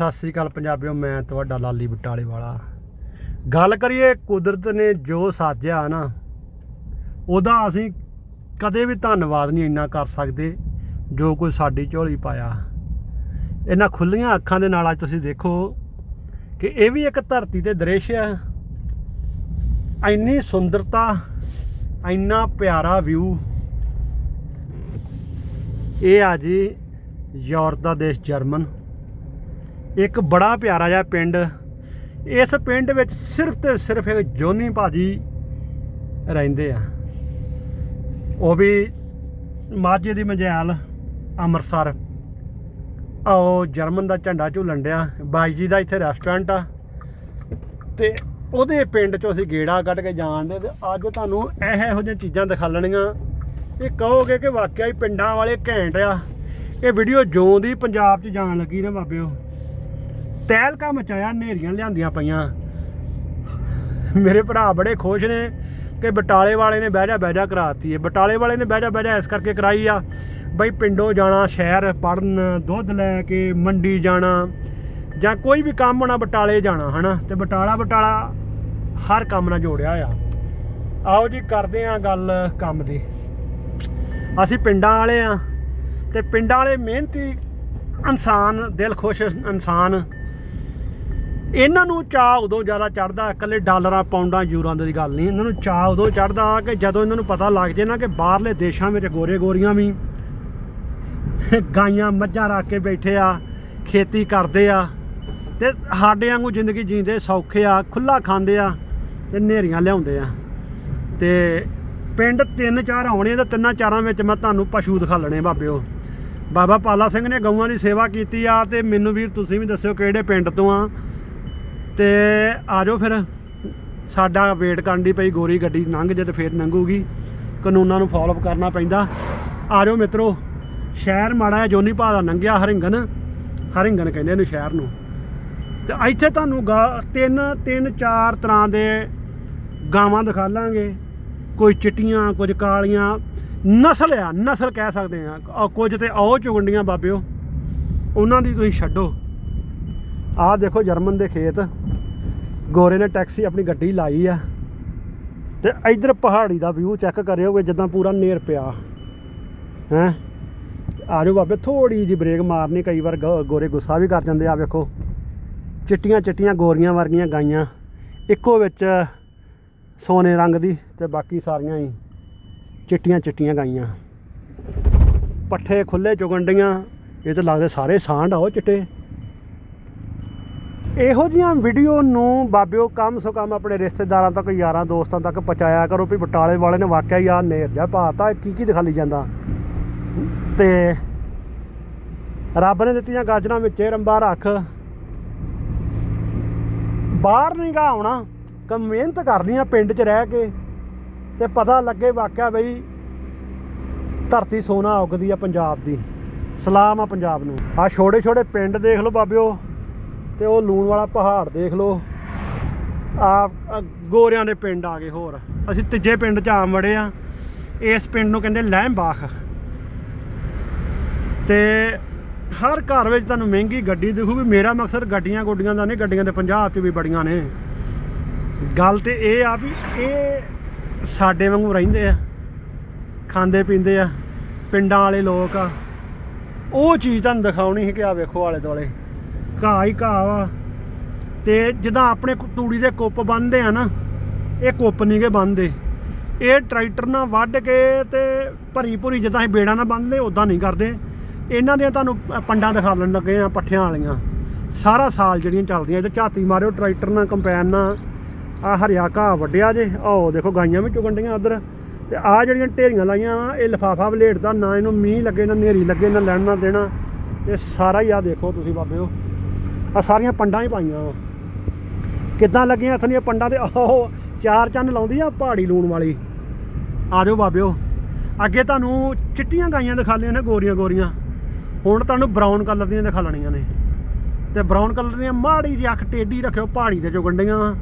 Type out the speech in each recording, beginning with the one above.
ਸਤਿ ਸ੍ਰੀ ਅਕਾਲ ਪੰਜਾਬੀਓ, ਮੈਂ ਤੁਹਾਡਾ ਲਾਲੀ ਬਟਾਲੇ ਵਾਲਾ ਗੱਲ ਕਰੀਏ ਕੁਦਰਤ ਨੇ ਜੋ ਸਾਜਿਆ ਨਾ, ਉਹਦਾ ਅਸੀਂ ਕਦੇ ਵੀ ਧੰਨਵਾਦ ਨਹੀਂ ਇੰਨਾ ਕਰ ਸਕਦੇ, ਜੋ ਕੋਈ ਸਾਡੀ ਝੋਲੀ ਪਾਇਆ। ਇਹਨਾਂ ਖੁੱਲੀਆਂ ਅੱਖਾਂ ਦੇ ਨਾਲ ਅੱਜ ਤੁਸੀਂ ਦੇਖੋ ਕਿ ਇਹ ਵੀ ਇੱਕ ਧਰਤੀ ਦੇ ਦ੍ਰਿਸ਼ ਆ ਇੰਨੀ ਸੁੰਦਰਤਾ, ਇੰਨਾ ਪਿਆਰਾ ਵਿਊ। ਇਹ ਆ ਜੀ ਯੂਰਪ ਦਾ ਦੇਸ਼ ਜਰਮਨ। ਇੱਕ ਬੜਾ ਪਿਆਰਾ ਜਿਹਾ ਪਿੰਡ। ਇਸ ਪਿੰਡ ਵਿੱਚ ਸਿਰਫ ਤੇ ਸਿਰਫ ਇੱਕ ਜੋਨੀ ਭਾਜੀ ਰਹਿੰਦੇ ਆ। ਉਹ ਵੀ ਮਾਝੇ ਦੀ ਮਝੈਲ ਅੰਮ੍ਰਿਤਸਰ। ਆਓ, ਜਰਮਨ ਦਾ ਝੰਡਾ ਝੂਲਣ ਡਿਆ। ਬਾਈ ਜੀ ਦਾ ਇੱਥੇ ਰੈਸਟੋਰੈਂਟ ਆ। ਤੇ ਉਹਦੇ ਪਿੰਡ ਚੋਂ ਅਸੀਂ ਗੇੜਾ ਕੱਢ ਕੇ ਜਾਣਦੇ ਤੇ ਅੱਜ ਤੁਹਾਨੂੰ ਇਹ ਇਹੋ ਜਿਹੀਆਂ ਚੀਜ਼ਾਂ ਦਿਖਾਲਣੀਆਂ ਇਹ ਕਹੋਗੇ ਕਿ ਵਾਕਿਆ ਹੀ ਪਿੰਡਾਂ ਵਾਲੇ ਘੈਂਟ ਆ। ਇਹ ਵੀਡੀਓ ਜਿਉਂ ਦੀ ਪੰਜਾਬ 'ਚ ਜਾਣ ਲੱਗੀ ਨਾ ਬਾਬਿਓ। ਤਹਿਲਕਾ ਮਚਾਇਆ ਨੇਰੀਆਂ ਲਿਆਂਦੀਆਂ ਪਈਆਂ। ਮੇਰੇ ਭਰਾ ਬੜੇ ਖੁਸ਼ ਨੇ ਕਿ ਬਟਾਲੇ ਵਾਲੇ ਨੇ ਬਹਿ ਜਾ ਬਹਿ ਜਾ ਕਰਾਤੀ ਹੈ ਬਟਾਲੇ ਵਾਲੇ ਨੇ ਬਹਿ ਜਾ ਬਹਿ ਜਾ ਇਸ ਕਰਕੇ ਕਰਾਈ ਆ। ਬਈ ਪਿੰਡੋਂ ਜਾਣਾ, ਸ਼ਹਿਰ ਪੜਨ ਦੁੱਧ ਲੈ ਕੇ ਮੰਡੀ ਜਾਣਾ, ਜਾਂ ਕੋਈ ਵੀ ਕੰਮ ਹੋਣਾ, ਬਟਾਲੇ ਜਾਣਾ, ਹਨਾ? ਤੇ ਬਟਾਲਾ ਬਟਾਲਾ ਹਰ ਕੰਮ ਨਾਲ ਜੋੜਿਆ ਆ ਆਓ ਜੀ, ਕਰਦੇ ਆ ਗੱਲ ਕੰਮ ਦੀ। ਅਸੀਂ ਪਿੰਡਾਂ ਵਾਲੇ ਆ, ਤੇ ਪਿੰਡਾਂ ਵਾਲੇ ਮਿਹਨਤੀ ਇਨਸਾਨ, ਦਿਲ ਖੁਸ਼ ਇਨਸਾਨ ਇਹਨਾਂ ਨੂੰ ਚਾਹ ਉਦੋਂ ਜ਼ਿਆਦਾ ਚੜਦਾ ਇਕੱਲੇ ਡਾਲਰਾਂ, ਪਾਉਂਡਾਂ, ਯੂਰਾਂ ਦੀ ਗੱਲ ਨਹੀਂ। ਇਹਨਾਂ ਨੂੰ ਚਾਹ ਉਦੋਂ ਚੜਦਾ ਕਿ ਜਦੋਂ ਇਹਨਾਂ ਨੂੰ ਪਤਾ ਲੱਗ ਜੇ ਨਾ ਕਿ ਬਾਹਰਲੇ ਦੇਸ਼ਾਂ ਵਿੱਚ ਗੋਰੇ ਗੋਰੀਆਂ ਵੀ ਗਾਈਆਂ ਮੱਝਾਂ ਰੱਖ ਕੇ ਬੈਠੇ ਆ, ਖੇਤੀ ਕਰਦੇ ਆ, ਤੇ ਸਾਡੇ ਵਾਂਗੂ ਜ਼ਿੰਦਗੀ ਜੀਂਦੇ ਸੌਖੇ ਆ ਖੁੱਲਾ ਖਾਂਦੇ ਆ ਤੇ ਨੇਰੀਆਂ ਲਿਆਉਂਦੇ ਆ। ਤੇ ਪਿੰਡ ਤਿੰਨ ਚਾਰ ਆਉਣੇ ਤੇ ਤਿੰਨਾਂ ਚਾਰਾਂ ਵਿੱਚ ਮੈਂ ਤੁਹਾਨੂੰ ਪਸ਼ੂ ਦਿਖਾਲਣੇ ਬਾਬਿਓ। ਬਾਬਾ ਪਾਲਾ ਸਿੰਘ ਨੇ ਗਊਆਂ ਦੀ ਸੇਵਾ ਕੀਤੀ ਆ ਤੇ ਮੈਨੂੰ ਵੀਰ ਤੁਸੀਂ ਵੀ ਦੱਸਿਓ ਕਿਹੜੇ ਪਿੰਡ ਤੋਂ ਆ। ਤੇ ਆ ਜਾਓ ਫਿਰ। ਸਾਡਾ ਵੇਟ ਕਰਨ ਦੀ ਪਈ ਗੋਰੀ ਗੱਡੀ ਲੰਘ ਜੇ ਤੇ ਫੇਰ ਲੰਘੂਗੀ। ਕਾਨੂੰਨਾਂ ਨੂੰ ਫਾਲੋ ਕਰਨਾ ਪੈਂਦਾ। ਆ ਜਾਓ ਮਿੱਤਰੋ, ਸ਼ਹਿਰ ਮਾੜਾ ਜਿਹਾ ਜੋਨੀ ਭਾ ਦਾ ਲੰਘਿਆ ਹਰਿੰਗਨ। ਹਰਿੰਗਨ ਕਹਿੰਦੇ ਇਹਨੂੰ ਸ਼ਹਿਰ ਨੂੰ। ਤੇ ਇੱਥੇ ਤੁਹਾਨੂੰ ਗਾ- ਤਿੰਨ ਤਿੰਨ, ਚਾਰ ਤਰ੍ਹਾਂ ਦੇ ਗਾਵਾਂ ਦਿਖਾ ਲਾਂਗੇ। ਕੋਈ ਚਿੱਟੀਆਂ, ਕੁਝ ਕਾਲੀਆਂ। ਨਸਲ ਆ, ਨਸਲ ਕਹਿ ਸਕਦੇ ਆ। ਕੁਝ ਤੇ ਉਹ ਚੁਗੰਡੀਆਂ ਬਾਬਿਓ। ਉਹਨਾਂ ਦੀ ਤੁਸੀਂ ਛੱਡੋ। ਆਹ ਦੇਖੋ ਜਰਮਨ ਦੇ ਖੇਤ। ਗੋਰੇ ਨੇ ਟੈਕਸੀ ਆਪਣੀ ਗੱਡੀ ਲਾਈ ਆ ਤੇ ਇਧਰ ਪਹਾੜੀ ਦਾ ਵਿਊ ਚੈੱਕ ਕਰਿਓਗੇ ਜਿੱਦਾਂ ਪੂਰਾ ਨੇਰ ਪਿਆ। ਹੈ? ਆ ਜਾਓ ਬਾਬੇ ਥੋੜੀ ਜੀ ਬ੍ਰੇਕ ਮਾਰਨੀ, ਕਈ ਵਾਰ ਗ- ਗੋਰੇ ਗੁੱਸਾ ਵੀ ਕਰ ਜਾਂਦੇ ਆ, ਵੇਖੋ। ਚਿੱਟੀਆਂ ਚਿੱਟੀਆਂ ਗੋਰੀਆਂ ਵਰਗੀਆਂ ਗਾਈਆਂ, ਇੱਕੋ ਵਿੱਚ ਸੋਨੇ ਰੰਗ ਦੀ ਤੇ ਬਾਕੀ ਸਾਰੀਆਂ ਹੀ ਚਿੱਟੀਆਂ ਚਿੱਟੀਆਂ ਗਾਈਆਂ। ਪੱਠੇ ਖੁੱਲੇ ਚੁਗੰਡੀਆਂ ਇਹ ਤਾਂ ਲੱਗਦੇ ਸਾਰੇ ਸਾਂਢ ਆ ਉਹ ਚਿੱਟੇ। ਇਹੋ ਜੀਆਂ ਵੀਡੀਓ ਨੂੰ ਬਾਬਿਓ ਕਮ ਸੋ ਕਮ ਆਪਣੇ ਰਿਸ਼ਤੇਦਾਰਾਂ ਤੱਕ, ਯਾਰਾਂ ਦੋਸਤਾਂ ਤੱਕ ਪਹੁੰਚਾਇਆ ਕਰੋ ਵੀ ਬਟਾਲੇ ਵਾਲੇ ਨੇ ਵਾਕਿਆ ਯਾਰ ਆ ਨੇਰ ਜਾ ਪਾਤਾ ਕੀ ਕੀ ਦਿਖਾਲੀ ਜਾਂਦਾ। ਤੇ ਰੱਬ ਨੇ ਦਿੱਤੀਆਂ ਗਾਜਰਾਂ ਵਿੱਚ ਰੰਬਾ ਰੱਖ। ਬਾਹਰ ਨਹੀਂ ਗਾ ਆਉਣਾ ਕਿ ਮਿਹਨਤ ਕਰਨੀ ਆ ਪਿੰਡ 'ਚ ਰਹਿ ਕੇ। ਤੇ ਪਤਾ ਲੱਗੇ ਵਾਕਿਆ ਬਈ ਧਰਤੀ ਸੋਨਾ ਉਗਦੀ ਆ ਪੰਜਾਬ ਦੀ। ਸਲਾਮ ਆ ਪੰਜਾਬ ਨੂੰ। ਆ ਛੋਟੇ ਛੋਟੇ ਪਿੰਡ ਦੇਖ ਲਓ ਬਾਬਿਓ ਤੇ ਉਹ ਲੂਣ ਵਾਲਾ ਪਹਾੜ ਦੇਖ ਲਓ। ਆ ਗੋਰਿਆਂ ਦੇ ਪਿੰਡ ਆ ਗਏ ਹੋਰ। ਅਸੀਂ ਤੀਜੇ ਪਿੰਡ 'ਚ ਆ ਵੜੇ ਆ। ਇਸ ਪਿੰਡ ਨੂੰ ਕਹਿੰਦੇ ਲਹਿਮਬਾਖ ਤੇ ਹਰ ਘਰ ਵਿੱਚ ਤੁਹਾਨੂੰ ਮਹਿੰਗੀ ਗੱਡੀ ਦਿਖੂਗੀ। ਮੇਰਾ ਮਕਸਦ ਗੱਡੀਆਂ ਗੁੱਡੀਆਂ ਦਾ ਨਹੀਂ, ਗੱਡੀਆਂ ਤੇ ਪੰਜਾਬ 'ਚ ਵੀ ਬੜੀਆਂ ਨੇ। ਗੱਲ ਤੇ ਇਹ ਆ ਵੀ ਇਹ ਸਾਡੇ ਵਾਂਗੂ ਰਹਿੰਦੇ ਆ। ਖਾਂਦੇ ਪੀਂਦੇ ਆ। ਪਿੰਡਾਂ ਵਾਲੇ ਲੋਕ ਆ। ਉਹ ਚੀਜ਼ ਤੁਹਾਨੂੰ ਦਿਖਾਉਣੀ ਹੈ ਕਿ ਆ ਵੇਖੋ ਆਲੇ ਦੁਆਲੇ। ਘਾਹ ਹੀ ਘਾਹ ਵਾ। ਤੇ ਜਿੱਦਾਂ ਆਪਣੇ ਤੂੜੀ ਦੇ ਕੁੱਪ ਬੰਨਦੇ ਆ ਨਾ ਇਹ ਕੁੱਪ ਨਹੀਂ ਗੇ ਬੰਨਦੇ ਇਹ ਟਰੈਕਟਰ ਨਾਲ ਵੱਢ ਕੇ ਤੇ ਭਰੀ ਭੁਰੀ ਜਿੱਦਾਂ ਅਸੀਂ ਬੇੜਾਂ ਨਾਲ ਬੰਨਦੇ ਉਦਾਂ ਨਹੀਂ ਕਰਦੇ। ਇਹਨਾਂ ਦੀਆਂ ਤੁਹਾਨੂੰ ਅ, ਪੰਡਾਂ ਦਿਖਾਉਣ ਲੱਗੇ ਆ ਪੱਠਿਆਂ ਵਾਲੀਆਂ। ਸਾਰਾ ਸਾਲ ਜਿਹੜੀਆਂ ਚੱਲਦੀਆਂ ਤੇ ਝਾਤੀ ਮਾਰਿਓ ਟਰੈਕਟਰ ਨਾਲ ਕੰਪੈਨ ਨਾਲ। ਆ ਹਰਿਆ ਘਾਹ ਵੱਢਿਆ ਜੇ। ਆਓ ਦੇਖੋ ਗਾਈਆਂ ਵੀ ਚੁਗਣ ਡੀਆਂ ਉਧਰ। ਤੇ ਆ ਜਿਹੜੀਆਂ ਢੇਰੀਆਂ ਲਾਈਆਂ ਵਾ ਇਹ ਲਫਾਫਾ ਵਲੇਟਦਾ ਨਾ ਇਹਨੂੰ ਮੀਂਹ ਲੱਗੇ ਨਾ ਨੇਰੀ ਲੱਗੇ ਨਾ ਲੈਣ ਨਾ ਦੇਣਾ। ਇਹ ਸਾਰਾ ਹੀ ਆ ਦੇਖੋ ਤੁਸੀਂ ਬਾਬਿਓ। ਆ ਸਾਰੀਆਂ ਪੰਡਾਂ ਹੀ ਪਾਈਆਂ ਵਾ। ਕਿੱਦਾਂ ਲੱਗੀਆਂ ਇੱਥੋਂ ਦੀਆਂ ਪੰਡਾਂ ਤੇ? ਉਹ ਚਾਰ ਚੰਨ ਲਾਉਂਦੀ ਆ ਪਹਾੜੀ ਲੂਣ ਵਾਲੀ। ਆ ਜਾਓ ਬਾਬਿਓ, ਅੱਗੇ ਤੁਹਾਨੂੰ ਚਿੱਟੀਆਂ ਗਾਈਆਂ ਦਿਖਾ ਲਈਆਂ ਨੇ, ਗੋਰੀਆਂ ਗੋਰੀਆਂ। ਹੁਣ ਤੁਹਾਨੂੰ ਬਰਾਊਨ ਕਲਰ ਦੀਆਂ ਦਿਖਾ ਲੈਣੀਆਂ ਨੇ। ਤੇ ਬਰਾਊਨ ਕਲਰ ਦੀਆਂ ਮਾੜੀ ਜਿਹੀ ਅੱਖ ਟੇਢੀ ਰੱਖਿਓ, ਪਹਾੜੀ ਤੇ ਚੁਗੰਡੀਆਂ ਵਾ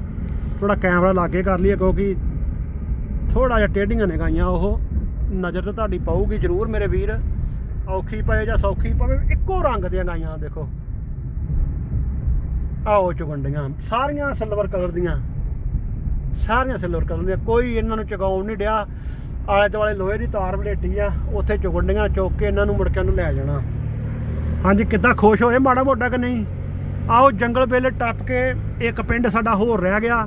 ਥੋੜਾ ਕੈਮਰਾ ਲਾਗੇ ਕਰ ਲਈਏ, ਕਿਉਂਕਿ ਥੋੜਾ ਜਿਹਾ ਟੇਢੀਆਂ ਨੇ ਗਾਈਆਂ, ਉਹ ਨਜ਼ਰ ਤਾਂ ਤੁਹਾਡੀ ਪਊਗੀ ਜ਼ਰੂਰ ਮੇਰੇ ਵੀਰ। ਔਖੀ ਪਏ ਜਾਂ ਸੌਖੀ ਪਵੇ, ਇੱਕੋ ਰੰਗ ਦੀਆਂ ਗਾਈਆਂ, ਦੇਖੋ। ਆਓ ਚੁਗੰਡੀਆਂ, ਸਾਰੀਆਂ ਸਿਲਵਰ ਕਲਰ ਦੀਆਂ। ਸਾਰੀਆਂ ਸਿਲਵਰ ਕਲਰ ਦੀਆਂ, ਕੋਈ ਇਹਨਾਂ ਨੂੰ ਚਗਾਉਣ ਨਹੀਂ ਡਿਆ। ਆਲੇ ਦੁਆਲੇ ਲੋਹੇ ਦੀ ਤਾਰ ਵਲੇਟੀ ਆ, ਉੱਥੇ ਚੁਗੰਡੀਆਂ ਚੁੱਕ ਕੇ ਇਹਨਾਂ ਨੂੰ ਮੁੜ ਕੇ ਉਹਨੂੰ ਲੈ ਜਾਣਾ। ਹਾਂਜੀ, ਕਿੱਦਾਂ ਖੁਸ਼ ਹੋਏ, ਮਾੜਾ ਮੋਟਾ ਕਿ ਨਹੀਂ? ਆਓ, ਜੰਗਲ ਵੇਲੇ ਟੱਪ ਕੇ ਇੱਕ ਪਿੰਡ ਸਾਡਾ ਹੋਰ ਰਹਿ ਗਿਆ,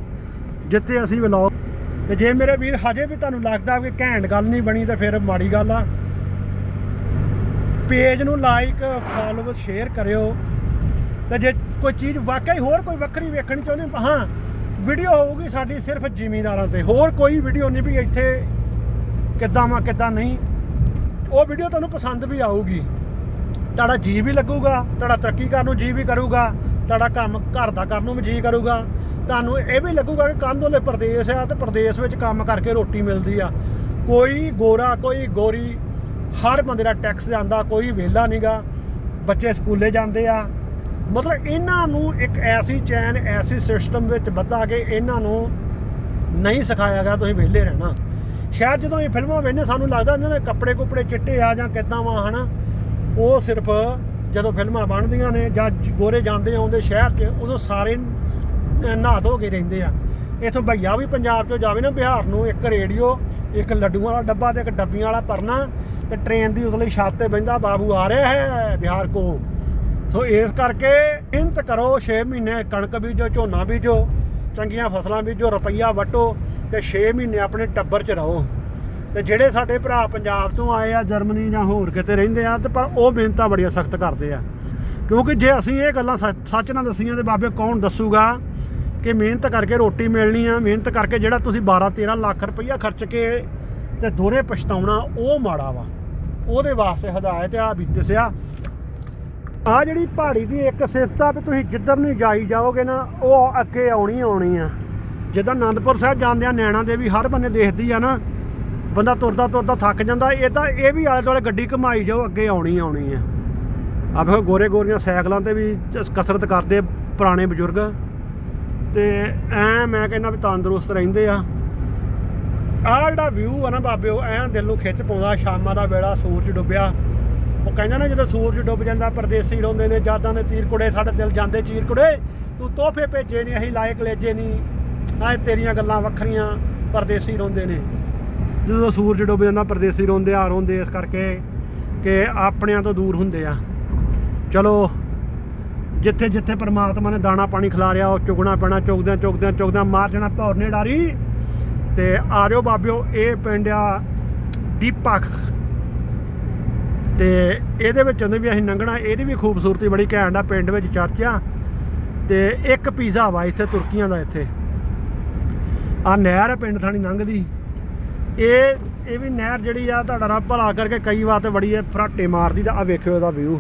ਜਿੱਥੇ ਅਸੀਂ ਵਲੌਗ ਤੇ ਜੇ ਮੇਰੇ ਵੀਰ ਹਜੇ ਵੀ ਤੁਹਾਨੂੰ ਲੱਗਦਾ ਕਿ ਘੈਂਟ ਗੱਲ ਨਹੀਂ ਬਣੀ, ਤਾਂ ਫਿਰ ਮਾੜੀ ਗੱਲ ਆ। ਪੇਜ ਨੂੰ ਲਾਈਕ ਫੋਲੋ ਸ਼ੇਅਰ ਕਰਿਓ। ਤੇ ਜੇ ਕੋਈ ਚੀਜ਼, ਵਾਕਈ ਹੋਰ ਕੋਈ ਵੱਖਰੀ ਵੇਖਣੀ ਚਾਹੁੰਦੇ ਹਾਂ? ਵੀਡੀਓ ਹੋਊਗੀ ਸਾਡੀ ਸਿਰਫ ਜ਼ਿਮੀਂਦਾਰਾਂ ਤੇ। ਹੋਰ ਕੋਈ ਵੀਡੀਓ ਨਹੀਂ ਵੀ ਇੱਥੇ ਕਿੱਦਾਂ ਵਾ, ਕਿੱਦਾਂ ਨਹੀਂ। ਉਹ ਵੀਡੀਓ ਤੁਹਾਨੂੰ ਪਸੰਦ ਵੀ ਆਊਗੀ। ਤੁਹਾਡਾ ਜੀ ਵੀ ਲੱਗੂਗਾ, ਤੁਹਾਡਾ ਤਰੱਕੀ ਕਰਨ ਨੂੰ ਜੀ ਵੀ ਕਰੂਗਾ, ਤੁਹਾਡਾ ਕੰਮ ਘਰ ਦਾ ਕਰਨ ਨੂੰ ਵੀ ਜੀ ਕਰੂਗਾ। ਤੁਹਾਨੂੰ ਇਹ ਵੀ ਲੱਗੂਗਾ ਕਿ ਕੰਧੋਲੇ ਪ੍ਰਦੇਸ਼ ਆ ਤੇ ਪ੍ਰਦੇਸ਼ ਵਿੱਚ ਕੰਮ ਕਰਕੇ ਰੋਟੀ ਮਿਲਦੀ ਆ। ਕੋਈ ਗੋਰਾ, ਕੋਈ ਗੋਰੀ, ਹਰ ਬੰਦੇ ਦਾ ਟੈਕਸ ਜਾਂਦਾ, ਕੋਈ ਵਿਹਲਾ ਨਹੀਂਗਾ ਬੱਚੇ ਸਕੂਲੇ ਜਾਂਦੇ ਆ। ਮਤਲਬ ਇਹਨਾਂ ਨੂੰ ਇੱਕ ਐਸੀ ਚੈਨ, ਐਸੀ ਸਿਸਟਮ ਵਿੱਚ ਬੱਧਾ ਕੇ ਇਹਨਾਂ ਨੂੰ ਨਹੀਂ ਸਿਖਾਇਆ ਗਿਆ, ਤੁਸੀਂ ਵਿਹਲੇ ਰਹਿਣਾ। ਸ਼ਾਇਦ ਜਦੋਂ ਇਹ ਫਿਲਮਾਂ ਵੇਖਦੇ, ਸਾਨੂੰ ਲੱਗਦਾ ਇਹਨਾਂ ਦੇ ਕੱਪੜੇ ਕੁਪੜੇ ਚਿੱਟੇ ਆ ਜਾਂ ਕਿੱਦਾਂ ਵਾ, ਹਨਾ? ਉਹ ਸਿਰਫ ਜਦੋਂ ਫਿਲਮਾਂ ਬਣਦੀਆਂ ਨੇ ਜਾਂ ਗੋਰੇ ਜਾਂਦੇ ਆਉਂਦੇ ਸ਼ਹਿਰ 'ਚ, ਉਦੋਂ ਸਾਰੇ ਨਹਾ ਧੋ ਕੇ ਰਹਿੰਦੇ ਆ। ਇਥੋਂ ਭਈਆ ਵੀ ਪੰਜਾਬ 'ਚੋਂ ਜਾਵੇ ਨਾ, ਬਿਹਾਰ ਨੂੰ ਇੱਕ ਰੇਡੀਓ, ਇੱਕ ਲੱਡੂਆਂ ਵਾਲਾ ਡੱਬਾ ਤੇ ਇੱਕ ਡੱਬੀਆਂ ਵਾਲਾ ਪਰਨਾ ਤੇ ਟ੍ਰੇਨ ਦੀ ਉਤਲੀ ਛੱਤ ਤੇ ਬਹਿੰਦਾ, ਬਾਬੂ ਆ ਰਿਹਾ ਹੈ ਬਿਹਾਰ ਕੋ ਸੋ ਇਸ ਕਰਕੇ ਮਿਹਨਤ ਕਰੋ 6 ਮਹੀਨੇ ਕਣਕ ਬੀਜੋ, ਝੋਨਾ ਬੀਜੋ, ਚੰਗੀਆਂ ਫਸਲਾਂ ਬੀਜੋ, ਰੁਪਈਆ ਵਟੋ ਤੇ 6 ਮਹੀਨੇ ਆਪਣੇ ਟੱਬਰ 'ਚ ਰਹੋ। ਤੇ ਜਿਹੜੇ ਸਾਡੇ ਭਰਾ ਪੰਜਾਬ ਤੋਂ ਆਏ ਆ, ਜਰਮਨੀ ਜਾਂ ਹੋਰ ਕਿਤੇ ਰਹਿੰਦੇ ਆ, ਤੇ ਪਰ ਉਹ ਮਿਹਨਤਾਂ ਬੜੀਆਂ ਸਖਤ ਕਰਦੇ ਆ। ਕਿਉਂਕਿ ਜੇ ਅਸੀਂ ਇਹ ਗੱਲਾਂ ਸੱਚ ਸੱਚ ਨਾਲ ਦੱਸੀਆਂ ਤੇ ਬਾਬੇ ਕੌਣ ਦੱਸੂਗਾ ਕਿ ਮਿਹਨਤ ਕਰਕੇ ਰੋਟੀ ਮਿਲਣੀ ਆ, ਮਿਹਨਤ ਕਰਕੇ ਜਿਹੜਾ ਤੁਸੀਂ 12 13 ਲੱਖ ਰੁਪਈਆ ਖਰਚ ਕੇ ਤੇ ਦੋਰੇ ਪਛਤਾਉਣਾ, ਉਹ ਮਾੜਾ ਵਾ। ਉਹਦੇ ਵਾਸਤੇ ਹਦਾਇਤ ਆ ਵੀ ਦੱਸਿਆ ਆ ਜਿਹੜੀ ਪਹਾੜੀ ਦੀ ਇੱਕ ਸਿਫਤ ਆ ਵੀ ਤੁਸੀਂ ਜਿੱਧਰ ਨੂੰ ਜਾਈ ਜਾਓਗੇ ਨਾ, ਉਹ ਅੱਗੇ ਆਉਣੀ ਆਉਣੀ ਆ। ਜਿੱਦਾਂ ਆਨੰਦਪੁਰ ਸਾਹਿਬ ਜਾਂਦੇ ਆ ਨੈਣਾ ਦੇਵੀ ਹਰ ਬੰਨੇ ਦੇਖਦੀ ਆ ਨਾ, ਬੰਦਾ ਤੁਰਦਾ ਤੁਰਦਾ ਥੱਕ ਜਾਂਦਾ, ਇਹ ਤਾਂ ਇਹ ਵੀ ਆਲੇ ਦੁਆਲੇ ਗੱਡੀ ਘਮਾਈ ਜਾਓ, ਅੱਗੇ ਆਉਣੀ ਆਉਣੀ ਆ। ਆ ਵੇਖੋ ਗੋਰੇ ਗੋਰੀਆਂ ਸਾਈਕਲਾਂ ਤੇ ਵੀ ਕਸਰਤ ਕਰਦੇ ਪੁਰਾਣੇ ਬਜ਼ੁਰਗ। ਤੇ ਐ ਮੈਂ ਕਹਿੰਦਾ ਵੀ ਤੰਦਰੁਸਤ ਰਹਿੰਦੇ ਆ। ਆਹ ਜਿਹੜਾ ਵਿਊ ਆ ਨਾ ਬਾਬਿਓ, ਐਂ ਦਿਲ ਨੂੰ ਖਿੱਚ ਪਾਉਂਦਾ, ਸ਼ਾਮਾਂ ਦਾ ਵੇਲਾ ਸੂਰਜ ਡੁੱਬਿਆ। ਉਹ ਕਹਿੰਦਾ ਨਾ ਜਦੋਂ ਸੂਰਜ ਡੁੱਬ ਜਾਂਦਾ, ਪਰਦੇਸੀ ਰੋਂਦੇ ਨੇ ਜਾਦਾਂ ਦੇ ਤੀਰ ਕੁੜੇ ਸਾਡੇ ਦਿਲ ਜਾਂਦੇ ਚੀਰ ਕੁੜੇ ਤੂੰ ਤੋਹਫੇ ਭੇਜੇ ਨਹੀਂ ਅਸੀਂ ਲਾਇਕ ਲੇਜੇ ਨਹੀਂ ਆਏ ਤੇਰੀਆਂ ਗੱਲਾਂ ਵੱਖਰੀਆਂ ਪਰਦੇਸੀ ਰੋਂਦੇ ਨੇ। ਜਦੋਂ ਸੂਰਜ ਡੁੱਬ ਜਾਂਦਾ, ਪਰਦੇਸੀ ਰੋਂਦੇ, ਆ ਰੋਂਦੇ, ਇਸ ਕਰਕੇ ਕਿ ਆਪਣਿਆਂ ਤੋਂ ਦੂਰ ਹੁੰਦੇ ਆ। ਚਲੋ ਜਿੱਥੇ ਜਿੱਥੇ ਪਰਮਾਤਮਾ ਨੇ ਦਾਣਾ ਪਾਣੀ ਖਿਲਾਰਿਆ ਉਹ ਚੁਗਣਾ ਪੈਣਾ, ਚੁਗਦਿਆਂ ਚੁਗਦਿਆਂ ਚੁਗਦਿਆਂ ਮਾਰ ਜਾਣਾ ਭੌਰਨੇ ਡਾਰੀ ਤੇ ਆ ਜਾਓ ਬਾਬਿਓ, ਇਹ ਪਿੰਡ ਆ ਦੀਪਕ। ਤੇ ਇਹਦੇ ਵਿੱਚ ਉਹਨੇ ਵੀ ਅਸੀਂ ਲੰਘਣਾ ਇਹਦੀ ਵੀ ਖੂਬਸੂਰਤੀ ਬੜੀ ਘੈਂਟ ਆ, ਪਿੰਡ ਵਿੱਚ ਚਰਚ। ਆ ਤੇ ਇੱਕ ਪੀਜ਼ਾ ਵਾ ਇੱਥੇ ਤੁਰਕੀਆਂ ਦਾ ਇੱਥੇ। ਆ ਨਹਿਰ ਹੈ ਪਿੰਡ ਥਾਣੀ ਲੰਘਦੀ ਇਹ ਇਹ ਵੀ ਨਹਿਰ ਜਿਹੜੀ ਆ ਤੁਹਾਡਾ ਰੱਬ ਭਲਾ ਕਰਕੇ ਕਈ ਵਾਰ ਤੇ ਬੜੀ ਇਹ ਫਰਾਟੇ ਮਾਰਦੀ ਤਾਂ ਆ ਵੇਖਿਓ ਇਹਦਾ ਵਿਊ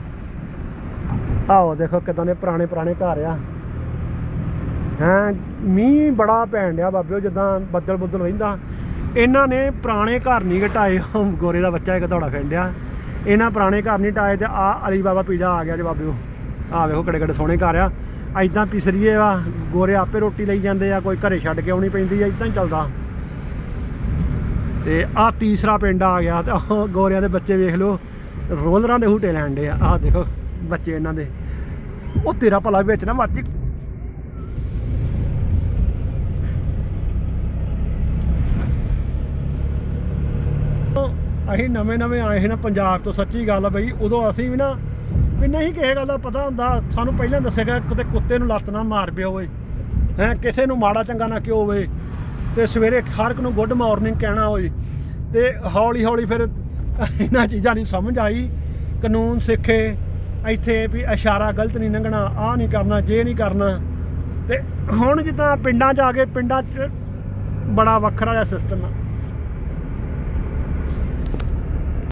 ਆਓ ਦੇਖੋ ਕਿਦਾਂ ਦੇ ਪੁਰਾਣੇ ਪੁਰਾਣੇ ਘਰ ਆ। ਹੈਂ, ਮੀਂਹ ਬੜਾ ਪੈਣ ਡਿਆ ਬਾਬਿਓ, ਜਿੱਦਾਂ ਬੱਦਲ ਬੁੱਦਲ ਰਹਿੰਦਾ। ਇਹਨਾਂ ਨੇ ਪੁਰਾਣੇ ਘਰ ਨਹੀਂ ਘਟਾਏ ਗੋਰੇ ਦਾ ਬੱਚਾ ਇੱਕ ਦੌੜਾ ਫਿੰਡਿਆ ਇਹਨਾਂ ਪੁਰਾਣੇ ਘਰ ਨਹੀਂ ਟਾਏ ਤੇ ਆ ਅਲੀ ਬਾਬਾ ਪੀਜ਼ਾ ਆ ਗਿਆ ਜੇ ਬਾਬਿਓ ਆ ਵੇਖੋ ਕਿਹੜੇ ਕਿਹੜੇ ਸੋਹਣੇ ਘਰ ਆ। ਐਦਾਂ ਪਿਸਰੀਏ ਵਾ, ਗੋਰੇ ਆਪੇ ਰੋਟੀ ਲਈ ਜਾਂਦੇ ਆ, ਕੋਈ ਘਰੇ ਛੱਡ ਕੇ ਆਉਣੀ ਪੈਂਦੀ ਆ ਇਦਾਂ ਹੀ ਚੱਲਦਾ। ਤੇ ਆ ਤੀਸਰਾ ਪਿੰਡ ਆ ਗਿਆ ਤੇ ਆਹ ਗੋਰਿਆਂ ਦੇ ਬੱਚੇ ਵੇਖ ਲਓ, ਰੋਲਰਾਂ ਦੇ ਹੂਟੇ ਲੈਣ ਦੇ ਆ। ਆਹ ਦੇਖੋ ਬੱਚੇ ਇਹਨਾਂ ਦੇ। ਉਹ ਤੇਰਾ ਭਲਾ ਵਿੱਚ ਨਾ ਮਰਜ਼ੀ ਅਸੀਂ ਨਵੇਂ ਨਵੇਂ ਆਏ ਸੀ ਨਾ ਪੰਜਾਬ ਤੋਂ, ਸੱਚੀ ਗੱਲ ਆ ਬਈ, ਉਦੋਂ ਅਸੀਂ ਵੀ ਨਾ ਵੀ ਨਹੀਂ ਕਿਸੇ ਗੱਲ ਦਾ ਪਤਾ ਹੁੰਦਾ। ਸਾਨੂੰ ਪਹਿਲਾਂ ਦੱਸਿਆ ਗਿਆ, ਕਿਤੇ ਕੁੱਤੇ ਨੂੰ ਲੱਤ ਨਾ ਮਾਰ ਪਿਆ ਹੋਵੇ। ਹੈ, ਕਿਸੇ ਨੂੰ ਮਾੜਾ ਚੰਗਾ ਨਾ ਕਿਉਂ ਹੋਵੇ। ਤੇ ਸਵੇਰੇ ਹਰ ਇੱਕ ਨੂੰ ਗੁੱਡ ਮਾਰਨਿੰਗ ਕਹਿਣਾ ਹੋਏ। ਤੇ ਹੌਲੀ ਹੌਲੀ ਫਿਰ ਇਹਨਾਂ ਚੀਜ਼ਾਂ ਦੀ ਸਮਝ ਆਈ। ਕਾਨੂੰਨ ਸਿੱਖੇ, ਇੱਥੇ ਵੀ ਇਸ਼ਾਰਾ ਗਲਤ ਨਹੀਂ ਲੰਘਣਾ, ਆਹ ਨਹੀਂ ਕਰਨਾ, ਜੇ ਨਹੀਂ ਕਰਨਾ। ਤੇ ਹੁਣ ਜਿੱਦਾਂ ਪਿੰਡਾਂ 'ਚ ਆ ਗਏ ਪਿੰਡਾਂ 'ਚ ਬੜਾ ਵੱਖਰਾ ਜਿਹਾ ਸਿਸਟਮ ਆ।